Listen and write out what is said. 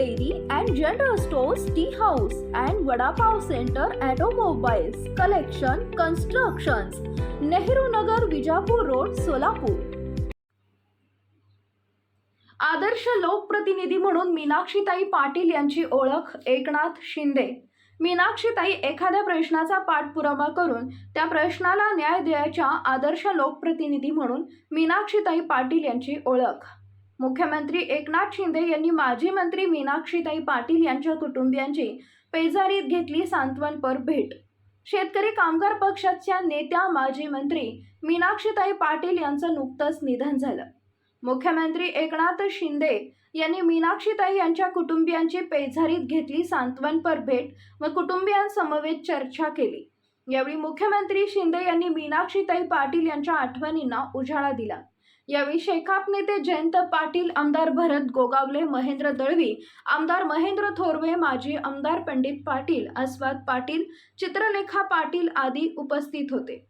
dairy and general stores, tea house and Vada vada pav centre automobiles, collection constructions, Nehru Nagar Vijapur road Solapur आदर्श लोकप्रतिनिधी म्हणून मीनाक्षीताई पाटील यांची ओळख एकनाथ शिंदे. मीनाक्षीताई एखाद्या प्रश्नाचा पाठपुरावा करून त्या प्रश्नाला न्याय द्यायच्या आदर्श लोकप्रतिनिधी म्हणून मीनाक्षीताई पाटील यांची ओळख. मुख्यमंत्री एकनाथ शिंदे यांनी माजी मंत्री मीनाक्षीताई पाटील यांच्या कुटुंबियांची पेजारीत घेतली सांत्वनपर भेट. शेतकरी कामगार पक्षाच्या नेत्या माजी मंत्री मीनाक्षीताई पाटील यांचं नुकतंच निधन झालं. मुख्यमंत्री एकनाथ शिंदे यांनी मीनाक्षीताई यांच्या कुटुंबियांची पेझारीत घेतली सांत्वनपर भेट व कुटुंबियांसमवेत चर्चा केली. यावेळी मुख्यमंत्री शिंदे यांनी मीनाक्षीताई पाटील यांच्या आठवणींना उजाळा दिला. यावेळी शेकाप नेते जयंत पाटील आमदार भरत गोगावले महेंद्र दळवी आमदार महेंद्र थोरवे माजी आमदार पंडित पाटील अस्वाद पाटील चित्रलेखा पाटील आदी उपस्थित होते.